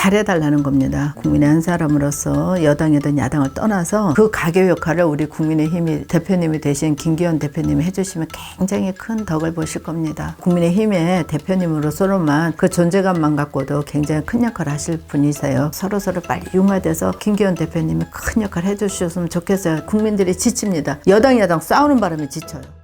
잘해달라는 겁니다. 국민의 한 사람으로서 여당이든 야당을 떠나서 그 가교 역할을 우리 국민의힘이 대표님이 되신 김기현 대표님이 해주시면 굉장히 큰 덕을 보실 겁니다. 국민의힘의 대표님으로서로만 그 존재감만 갖고도 굉장히 큰 역할을 하실 분이세요. 서로 서로 빨리 융화돼서 김기현 대표님이 큰 역할 해주셨으면 좋겠어요. 국민들이 지칩니다. 여당 야당 싸우는 바람에 지쳐요.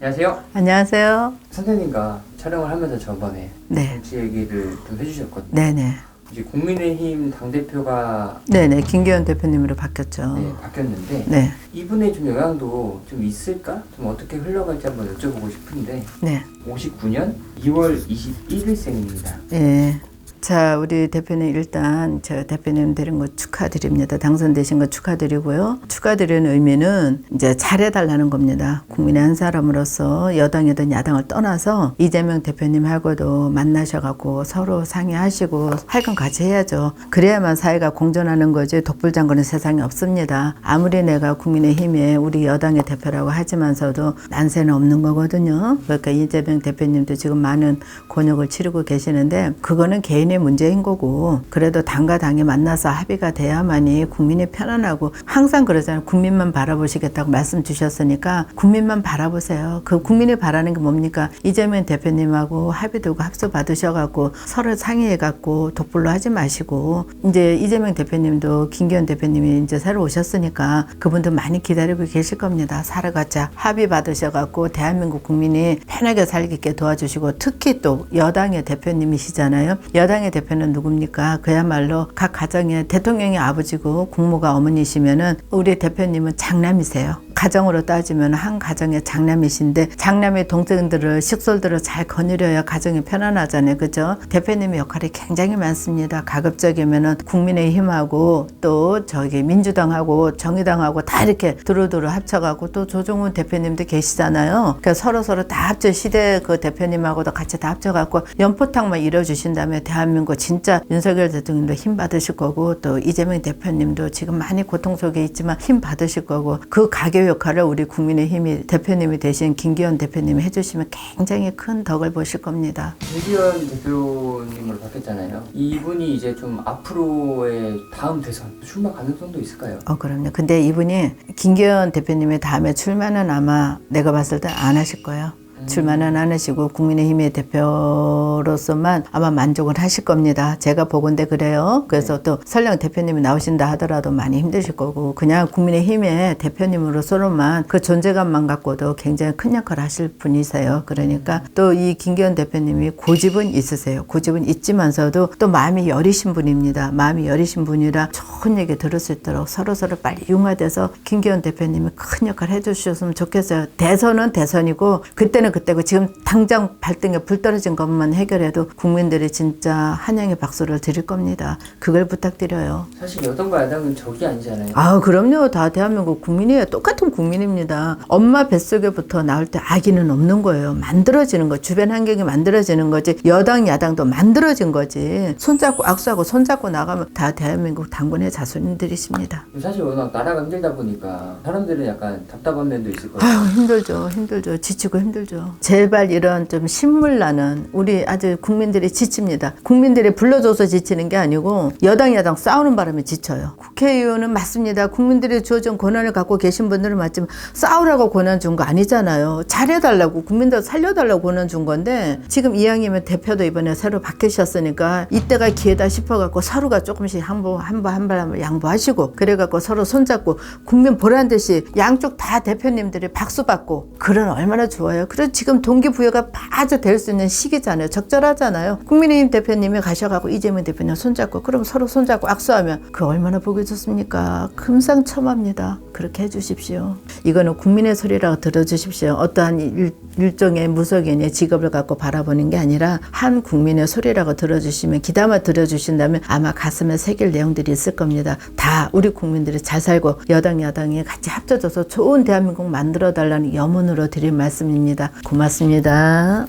안녕하세요. 안녕하세요. 선생님과 촬영을 하면서 저번에 네, 정치 얘기를 좀 해주셨거든요. 네네. 이제 국민의힘 당대표가 네네. 김기현 대표님으로 바뀌었죠. 네, 바뀌었는데 네, 이분의 좀 영향도 좀 있을까? 좀 어떻게 흘러갈지 한번 여쭤보고 싶은데 네. 59년 2월 21일생입니다. 예. 자, 우리 대표님 일단 저 대표님 되는 거 축하드립니다. 당선되신 거 축하드리고요. 축하드리는 의미는 이제 잘해달라는 겁니다. 국민의 한 사람으로서 여당이든 야당을 떠나서 이재명 대표님하고도 만나셔갖고 서로 상의하시고 할 건 같이 해야죠. 그래야만 사회가 공존하는 거지 독불장군은 세상에 없습니다. 아무리 내가 국민의 힘에 우리 여당의 대표라고 하지만서도 난세는 없는 거거든요. 그러니까 이재명 대표님도 지금 많은 곤욕을 치르고 계시는데 그거는 개인 의 문제인 거고 그래도 당과 당이 만나서 합의가 돼야만이 국민이 편안하고 항상 그러잖아요. 국민만 바라보시겠다고 말씀 주셨으니까 국민만 바라보세요. 그 국민이 바라는 게 뭡니까? 이재명 대표님하고 합의되고 합수 받으셔갖고 서로 상의해갖고 독불로 하지 마시고 이제 이재명 대표님도 김기현 대표님이 이제 새로 오셨으니까 그분도 많이 기다리고 계실 겁니다. 살아가자 합의 받으셔갖고 대한민국 국민이 편하게 살게 도와주시고 특히 또 여당의 대표님이시잖아요. 여당 의 대표는 누굽니까? 그야말로 각 가정의 대통령의 아버지고 국무가 어머니시면은 우리 대표님은 장남이세요. 가정으로 따지면 한 가정의 장남이신데 장남의 동생들을 식솔들을 잘 거느려야 가정이 편안하잖아요. 그죠? 대표님의 역할이 굉장히 많습니다. 가급적이면은 국민의힘하고 또 저기 민주당하고 정의당하고 다 이렇게 두루두루 합쳐가고 또 조종훈 대표님도 계시잖아요. 그러니까 서로 서로 다 합쳐 시대 그 대표님하고도 같이 다 합쳐갖고 연포탕만 이뤄주신다면 대한민국 진짜 윤석열 대통령도 힘 받으실 거고 또 이재명 대표님도 지금 많이 고통 속에 있지만 힘 받으실 거고 그 가교 역할을 우리 국민의힘이 대표님이 되신 김기현 대표님이 해주시면 굉장히 큰 덕을 보실 겁니다. 김기현 대표님으로 바뀌었잖아요. 이분이 이제 좀 앞으로의 다음 대선 출마 가능성도 있을까요? 어, 그럼요. 근데 이분이 김기현 대표님의 다음에 출마는 아마 내가 봤을 때 안 하실 거예요. 출마는 안 하시고 국민의힘의 대표로서만 아마 만족을 하실 겁니다. 제가 보건대 그래요. 그래서 또 설령 대표님이 나오신다 하더라도 많이 힘드실 거고 그냥 국민의힘의 대표님으로서로만 그 존재감만 갖고도 굉장히 큰 역할을 하실 분이세요. 그러니까 또 이 김기현 대표님이 고집은 있으세요. 고집은 있지만서도 또 마음이 여리신 분입니다. 마음이 여리신 분이라 좋은 얘기 들을 수 있도록 서로 서로 빨리 융화돼서 김기현 대표님이 큰 역할 해주셨으면 좋겠어요. 대선은 대선이고 그때는 그 때고 지금 당장 발등에 불 떨어진 것만 해결해도 국민들이 진짜 환영의 박수를 드릴 겁니다. 그걸 부탁드려요. 사실 여당과 야당은 적이 아니잖아요. 아, 그럼요. 다 대한민국 국민이에요. 똑같은 국민입니다. 엄마 뱃속에부터 나올 때 아기는 없는 거예요. 만들어지는 거. 주변 환경이 만들어지는 거지. 여당, 야당도 만들어진 거지. 손잡고 악수하고 손잡고 나가면 다 대한민국 당군의 자손들이십니다. 사실 워낙 나라가 힘들다 보니까 사람들은 약간 답답한 면도 있을 거예요. 아유, 힘들죠. 힘들죠. 지치고 힘들죠. 제발 이런 좀 신물 나는 우리 아주 국민들이 지칩니다. 국민들이 불러줘서 지치는 게 아니고 여당, 야당 싸우는 바람에 지쳐요. 국회의원은 맞습니다. 국민들이 주어진 권한을 갖고 계신 분들은 맞지만 싸우라고 권한 준 거 아니잖아요. 잘해달라고 국민들 살려달라고 권한 준 건데 지금 이왕이면 대표도 이번에 새로 바뀌셨으니까 이때가 기회다 싶어갖고 서로가 조금씩 한번 한번 한번 양보하시고 그래갖고 서로 손잡고 국민 보란 듯이 양쪽 다 대표님들이 박수 받고 그런 얼마나 좋아요. 그래서 지금 동기부여가 아주 될수 있는 시기잖아요. 적절하잖아요. 국민의힘 대표님이 가셔가고 이재명 대표님 손잡고 그럼 서로 손잡고 악수하면 그 얼마나 보기 좋습니까? 금상첨화입니다. 그렇게 해주십시오. 이거는 국민의 소리라고 들어주십시오. 어떠한 일, 일종의 무속인의 직업을 갖고 바라보는 게 아니라 한 국민의 소리라고 들어주시면 기담아 들어주신다면 아마 가슴에 새길 내용들이 있을 겁니다. 다 우리 국민들이 잘 살고 여당 야당이 같이 합쳐져서 좋은 대한민국 만들어 달라는 염원으로 드린 말씀입니다. 고맙습니다.